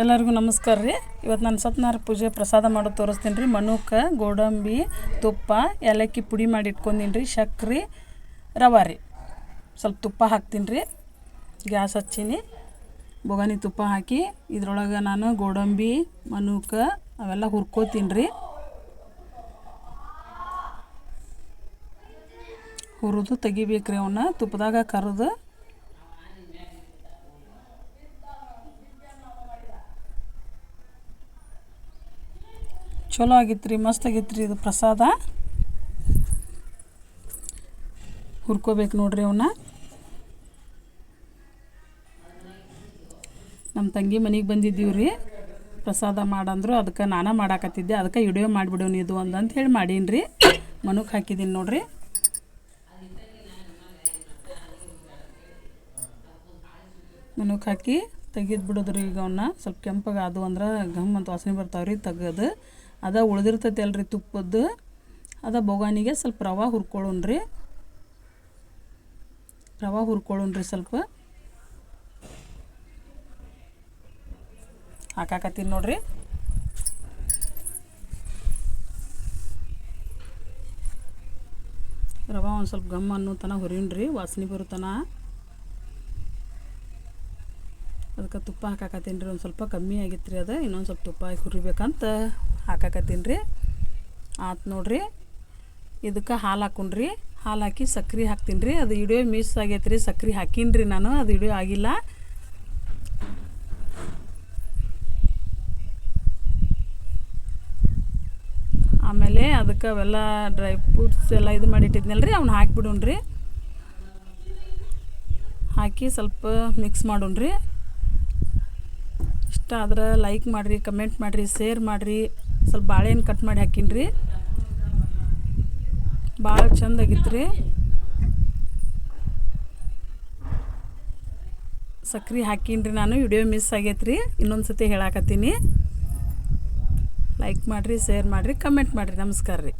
ಎಲ್ಲರಿಗೂ ನಮಸ್ಕಾರ ರೀ. ಇವತ್ತು ನಾನು ಸತ್ಯನಾರಾಯಣ ಪೂಜೆ ಪ್ರಸಾದ ಮಾಡೋದು ತೋರಿಸ್ತೀನಿ ರೀ. ಮನುಕ, ಗೋಡಂಬಿ, ತುಪ್ಪ, ಏಲಕ್ಕಿ ಪುಡಿ ಮಾಡಿ ಇಟ್ಕೊಂಡೀನಿ ರೀ. ಸಕ್ರೆ ರವೆ ರೀ. ಸ್ವಲ್ಪ ತುಪ್ಪ ಹಾಕ್ತೀನಿ ರೀ. ಗ್ಯಾಸ್ ಹಚ್ಚೀನಿ. ಬೊಗಾನಿ ತುಪ್ಪ ಹಾಕಿ ಇದ್ರೊಳಗೆ ನಾನು ಗೋಡಂಬಿ, ಮನುಕ ಅವೆಲ್ಲ ಹುರ್ಕೋತೀನಿ ರೀ. ಹುರಿದು ತೆಗಿಬೇಕು ರೀ ಅವನ್ನ. ತುಪ್ಪದಾಗ ಕರೆದು ಚಲೋ ಆಗಿತ್ತು ರೀ ಮಸ್ತ್ ಆಗಿತ್ತು ರೀ ಇದು ಪ್ರಸಾದ. ಹುರ್ಕೋಬೇಕು ನೋಡ್ರಿ ಅವನ್ನ ನಮ್ಮ ತಂಗಿ ಮನೆಗೆ ಬಂದಿದ್ದೀವಿ ರೀ ಪ್ರಸಾದ ಮಾಡಂದ್ರು, ಅದಕ್ಕೆ ನಾನೇ ಮಾಡಾಕತ್ತಿದ್ದೆ, ಅದಕ್ಕೆ ವಿಡಿಯೋ ಮಾಡಿಬಿಡೋಣ ಇದು ಒಂದು ಅಂತ ಹೇಳಿ ಮಾಡೀನಿ ರೀ ಮನಕ್ಕೆ ಹಾಕಿದ್ದೀನಿ ನೋಡ್ರಿ. ಮನಕ್ಕೆ ಹಾಕಿ ತೆಗೆದು ಬಿಡೋದ್ರಿ ಈಗ ಅವನ್ನ ಸ್ವಲ್ಪ ಕೆಂಪಗೆ ಅದು ಅಂದ್ರೆ ಘಮ್ ಅಂತ ವಾಸನೆ ಬರ್ತಾವ್ರಿ ತೆಗೆದು. ಅದ ಉಳಿದಿರ್ತೈತೆ ಅಲ್ರಿ ತುಪ್ಪದ್ದು ಅದ ಬೊಗಾನಿಗೆ ಸ್ವಲ್ಪ ರವೆ ಹುರ್ಕೊಳ್ಳೋಣ್ರಿ. ರವೆ ಹುರ್ಕೊಳ್ಳೋಣ್ರಿ ಸ್ವಲ್ಪ. ಹಾಕಾಕತ್ತೀನಿ ನೋಡ್ರಿ. ರವೆ ಒಂದು ಸ್ವಲ್ಪ ಗಮ್ ಅನ್ನೋ ತನ ಹುರಿಯಣ್ರಿ, ವಾಸನೆ ಬರೋ ಅದಕ್ಕೆ ತುಪ್ಪ ಹಾಕಾಕತ್ತೀನಿ ರೀ, ಒಂದು ಸ್ವಲ್ಪ ಕಮ್ಮಿ ಆಗಿತ್ತು ರೀ ಅದು, ಇನ್ನೊಂದು ಸ್ವಲ್ಪ ತುಪ್ಪ ಹಾಕಿ ಹುರಿಬೇಕಂತ ಹಾಕಾಕತ್ತೀನಿ ರೀ. ಆತು ನೋಡ್ರಿ, ಇದಕ್ಕೆ ಹಾಲು ಹಾಕೊಂಡ್ರಿ ಹಾಲು ಹಾಕಿ ಸಕ್ರೆ ಹಾಕ್ತೀನಿ ರೀ. ಅದು ಇಡಿಯೋ ಮಿಸ್ ಆಗೈತೆ ರೀ ಸಕ್ರೆ ಹಾಕೀನಿ ರೀ ನಾನು, ಅದು ಇಡಿಯೋ ಆಗಿಲ್ಲ. ಆಮೇಲೆ ಅದಕ್ಕೆ ಅವೆಲ್ಲ ಡ್ರೈ ಫ್ರೂಟ್ಸ್ ಎಲ್ಲ ಇದು ಮಾಡಿಟ್ಟಿದ್ನಲ್ಲ ರೀ, ಅವ್ನ ಹಾಕಿಬಿಡೋಣ್ರಿ ಹಾಕಿ ಸ್ವಲ್ಪ ಮಿಕ್ಸ್ ಮಾಡೋಣ್ರಿ ಇಷ್ಟ ಆದ್ರೆ ಲೈಕ್ ಮಾಡಿರಿ ಕಮೆಂಟ್ ಮಾಡಿರಿ ಶೇರ್ ಮಾಡಿರಿ. ಸ್ವಲ್ಪ ಬಾಳೆಹಣ್ಣು ಕಟ್ ಮಾಡಿ ಹಾಕೀನಿ ರೀ ಭಾಳ ಚಂದಾಗಿತ್ತು ಸಕ್ರೆ ಹಾಕೀನಿ ರೀ ನಾನು ವಿಡಿಯೋ ಮಿಸ್ ಆಗೈತೆ ರೀ ಇನ್ನೊಂದು ಸತಿ ಹೇಳಾಕತ್ತೀನಿ. ಲೈಕ್ ಮಾಡಿರಿ ಶೇರ್ ಮಾಡಿರಿ ಕಮೆಂಟ್ ಮಾಡಿರಿ. ನಮಸ್ಕಾರ ರೀ.